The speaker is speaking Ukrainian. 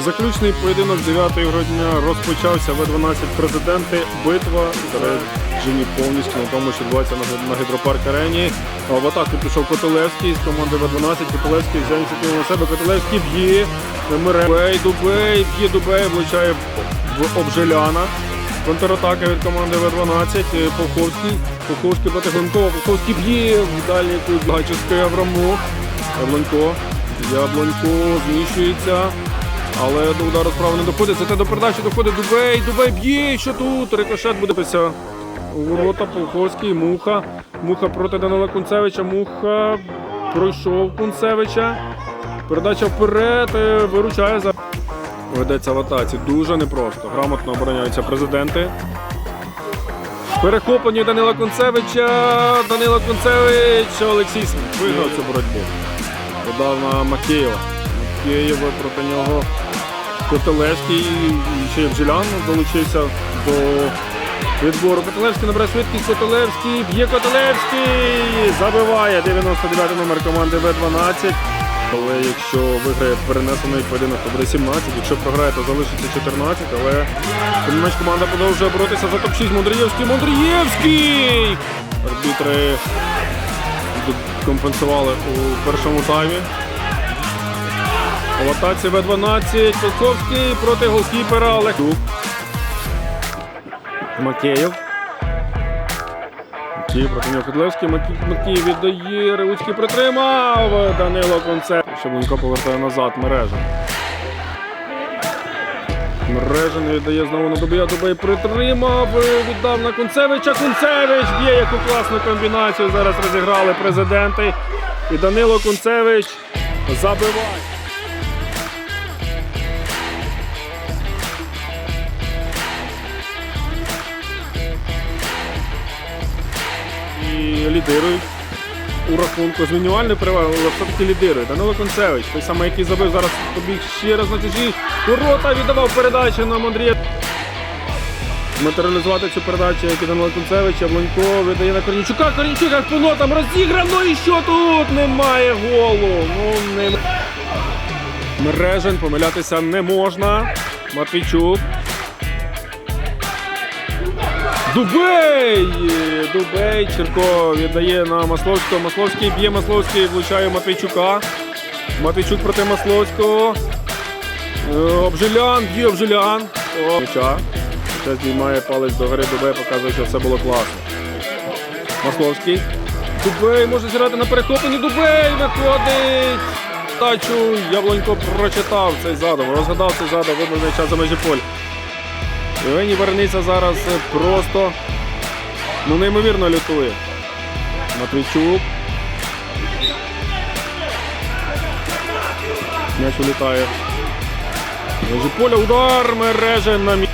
Заключний поєдинок 9-ї дня розпочався В-12 президенти. Битва заряджені повністю на тому, що відбувається на, гідропарк арені. В атаку пішов Котелевський з команди В-12. Котелевський взяв ініціативу на себе. Котелевський б'є. Мере. Дубей, Дубей, б'є Дубей, влучає в Обжеляна. Контратака від команди В-12. Е, Полковський. Полковський проти Глинкова. Полковський б'є. Далі тут Гачевський Аврамов. Яблонько. Яблонько зміщується. Але до удару справа не доходить. Зате до передачі доходить Дубей. Дубей б'є. Що тут? Рикошет буде пися. Ворота Полковський. Муха. Муха проти Данила Кунцевича. Муха пройшов Кунцевича. Передача вперед. е, Виручає за. Ведеться в атаці. Дуже непросто. Грамотно обороняються президенти. Перехоплення Данила Кунцевича. Данила Кунцевич. Олексій виграв цю боротьбу. Подав на Макеєва. Макеєва проти нього Котелевський. Ще Бжилян долучився до відбору. Котелевський набирає швидкість. Котелевський. Б'є Котелевський. Забиває 99 номер команди В-12. Але якщо виграє перенесений поєдинок, то буде 17. Якщо програє, то залишиться 14. Але тим менш команда продовжує боротися за топ-6. Мондрієвський. Мондрієвський! Арбітри компенсували у першому таймі. В атаці В-12. Полковський проти голкіпера Олег. Макеєв. Макеєв проти нього Фідлевський. Макі- Макеєв віддає. Ревуцький притримав. Данило Конце. Щебленко повертає назад. Мережа. Мережин віддає знову на Дубія. Дубей притримав. Віддав на Кунцевича. Кунцевич б'є яку класну комбінацію. Зараз розіграли президенти. І Данило Кунцевич забиває. Лідирують у рахунку. Змінювальною перевагою, але все-таки лідирує. Данило Концевич, той самий, який забив зараз побіг ще раз на чужі. Ворота віддавав передачу на Андрія. Матеріалізувати цю передачу, як і Данило Концевич, Яблонько віддає на Корнічука. Корнічук як по нотам розіграно. І що тут? Немає голу. Ну, не... Мережин помилятися не можна. Матвійчук. Дубей! Дубей Черко віддає на Масловського. Масловський б'є Масловський, влучає Матвійчука. Матвійчук проти Масловського. Е, Обжилян, б'є Обжилян. М'яча. Ще знімає палець до гори Дубей, показує, що все було класно. Масловський. Дубей може зіграти на перехопленні. Дубей виходить. Тачу Яблонько прочитав цей задум, розгадав цей задум, вибив м'яча за межі поля. Євгеній Верниця зараз е, просто ну, неймовірно лютує. Матвійчук. М'яч улітає. Поля удар мережа на мі...